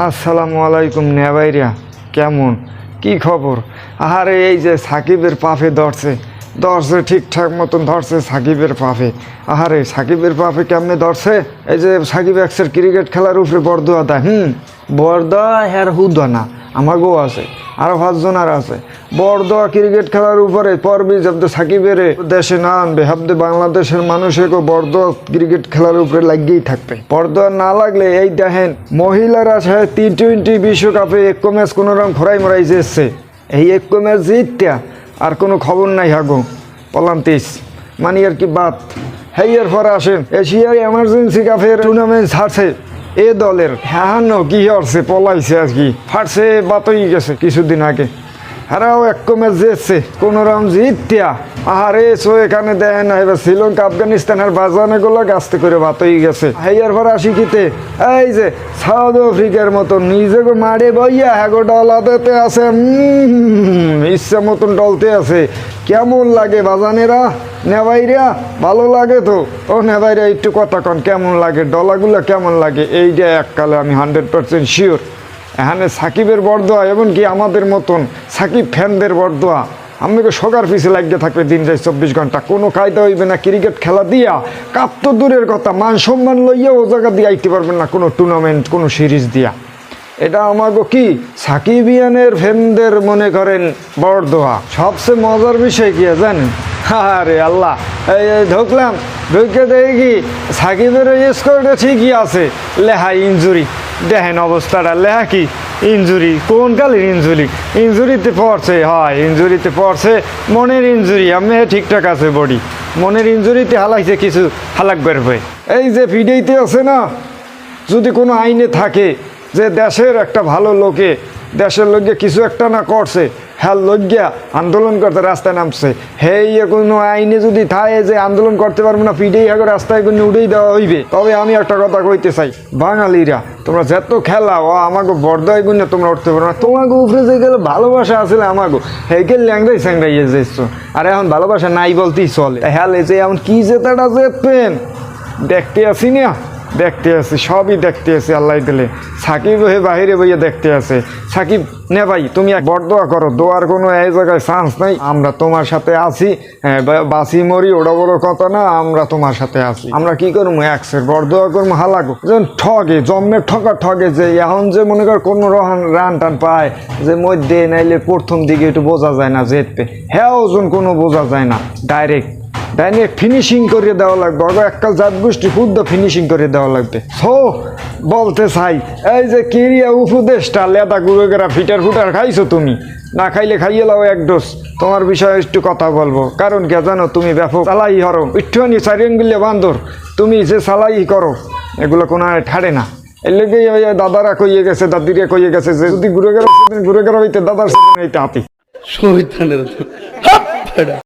আসসালামু আলাইকুম নেবাইরা কেমন? কি খবর? আরে এই যে সাকিবের পাফে ধরছে। ধরছে ঠিকঠাক মতন, ধরছে সাকিবের পাফে। আহারে, সাকিবের পাফে কেমনে ধরছে? এই যে সাকিব এক্সের ক্রিকেট খেলার উপরে বরদোয়া দেয়, হুম? বরদোয়া হ্যার হুদা না আমাকেও আছে। আরও পাঁচজন আর আছে। বরদোয়া ক্রিকেট খেলার উপরে পরবি জব্দ সাকিবের দেশে না আনবে। ভাবতে বাংলাদেশের মানুষকে বরদোয়া ক্রিকেট খেলার উপরে লাগিয়েই থাকবে। বরদোয়া না লাগলে এই দেখেন, মহিলারা সে টি টোয়েন্টি বিশ্বকাপে এক ম্যাচ কোনো রকম খরাই মরাই এসছে এই এক ম্যাচ জিতটা আর কোনো খবর নাই হাগো। বললাম, তিস মানে আর কি বাত? হেইয়ের পরে আসেন এশিয়ার এমার্জেন্সি কাপের টুর্নামেন্ট ছাড়ছে। এ দলের হ্যাঁ নো কি হরছে পলাইছে আর কি। ফাটছে বাতই গেছে কিছুদিন আগে। হারাও এক ম্যাচ জিতছে কোন রকম জিততিয়া আহারে সো এখানে দেয় না, এবার শ্রীলঙ্কা আফগানিস্তানের বাজানে গুলো গাছতে করে বাতই গেছে। হেয়ার পর আসি কিতে এই যে সাউথ আফ্রিকার মতো নিজেকে মারে বইয়া হ্যাগো ডলাতে আছে ইচ্ছা মতন ডলতে আছে। কেমন লাগে বাজানেরা? নেবাইরা ভালো লাগে তো? ও নেবাইরা একটু কথা কন, কেমন লাগে? ডলাগুলো কেমন লাগে? এইটা এককালে আমি হান্ড্রেড পার্সেন্ট শিওর এখানে সাকিবের বরদোয়া এমনকি আমাদের মতন সাকিব ফ্যানদের বরদোয়া। আমাকে সকার পিছে লাগিয়ে থাকবে দিন যায় চব্বিশ ঘণ্টা। কোনো কায়দা হইবে না, ক্রিকেট খেলা দিয়া কাপ তো দূরের কথা, মান সম্মান লইয়া ও জায়গা দিয়ে আইতে পারবেন না কোনো টুর্নামেন্ট কোনো সিরিজ দিয়া। এটা আমাকে কি? সাকিবিয়ানের ফ্যানদের মনে করেন বরদোয়া। সবচেয়ে মজার বিষয় কি জানেন? আরে আল্লাহ, এই ঢুকলাম, ঢুকে দেখি সাকিবের স্কোরটা ঠিকই আছে, লেহা ইঞ্জুরি দেখেন অবস্থাটা লেহা কি? ইঞ্জুরি কোন কালের ইঞ্জুরি ইঞ্জুরিতে পড়ছে, হয় ইঞ্জুরিতে পড়ছে, মনের ইঞ্জুরি আমি ঠিকঠাক আছে বডি। মনের ইঞ্জুরিতে হালাইছে কিছু হালাক হয়ে। এই যে ভিডিওতে আছে না, যদি কোনো আইনে থাকে যে দেশের একটা ভালো লোকে, দেশের লোকে কিছু একটা না করছে হ্যাঁ লজ্ঞা, আন্দোলন করতে রাস্তায় নামছে। হে ইয়ে কোনো আইনে যদি থাকে যে আন্দোলন করতে পারব না পিঠেই আগে রাস্তায় কোনো উড়েই দেওয়া হইবে। তবে আমি একটা কথা কইতে চাই, বাঙালিরা, তোমরা যত খেলা, ও আমাকে বর্দায় গুণে তোমরা উঠতে পারো না। তোমাকে উপরে যে গেলে ভালোবাসা আসলে আমাকে হেকে ল্যাংরাই স্যাংরাই এসেছ আর এখন ভালোবাসা নাই বলতেই চলে। হ্যাঁ যে এমন কি জেতাটা জেতবেন? দেখতে আসি না। দেখতে আছে সবই দেখতে আছে আল্লাহ দিলে। সাকিব হয়ে বাহিরে বইয়ে দেখতে আছে। সাকিব নে ভাই তুমি এক বড় দোয়া করো। দোয়ার কোনো এই জায়গায় চান্স নাই। আমরা তোমার সাথে আছি। হ্যাঁ, বাসি মরি ওটা বড় কথা না আমরা তোমার সাথে আছি। আমরা কি করব? একসের বড় দোয়া করব হালাগো। যেমন ঠগে জন্মে ঠকা ঠগে যে এখন যে মনে কর কোনো রহান রান টান পায় যে মধ্যে নাইলে প্রথম দিকে একটু বোঝা যায় না যেতে হ্যাঁ ওজন কোনো বোঝা যায় না। ডাইরেক্ট ডাইরেক্ট ফিনিশিং করে দেওয়া লাগবে। আগে এককাল জাত গোষ্ঠী শুদ্ধ ফিনিশিং করে দেওয়া লাগবে। সো, বলতে চাই, এই যে কিরিয়া উপদেশটা লেদা গুঁড়ো গেরা ফিটার ফুটার খাইছো তুমি? না খাইলে খাইয়ে লাও এক ডোজ। তোমার বিষয়ে একটু কথা বলব। কারণ কে জানো, তুমি ব্যাপক চালাই হরো একটুখানি চারিয়াঙ্গুলে বান্দর, তুমি যে চালাই করো, এগুলো কোনো আর ঠাড়ে না। এর লেগে দাদারা কইয়ে গেছে, দাদিরা কইয়ে গেছে যে, যদি ঘুরে গেরা ঘুরে গেরা হইতে, দাদার সাথে হইতে হাতি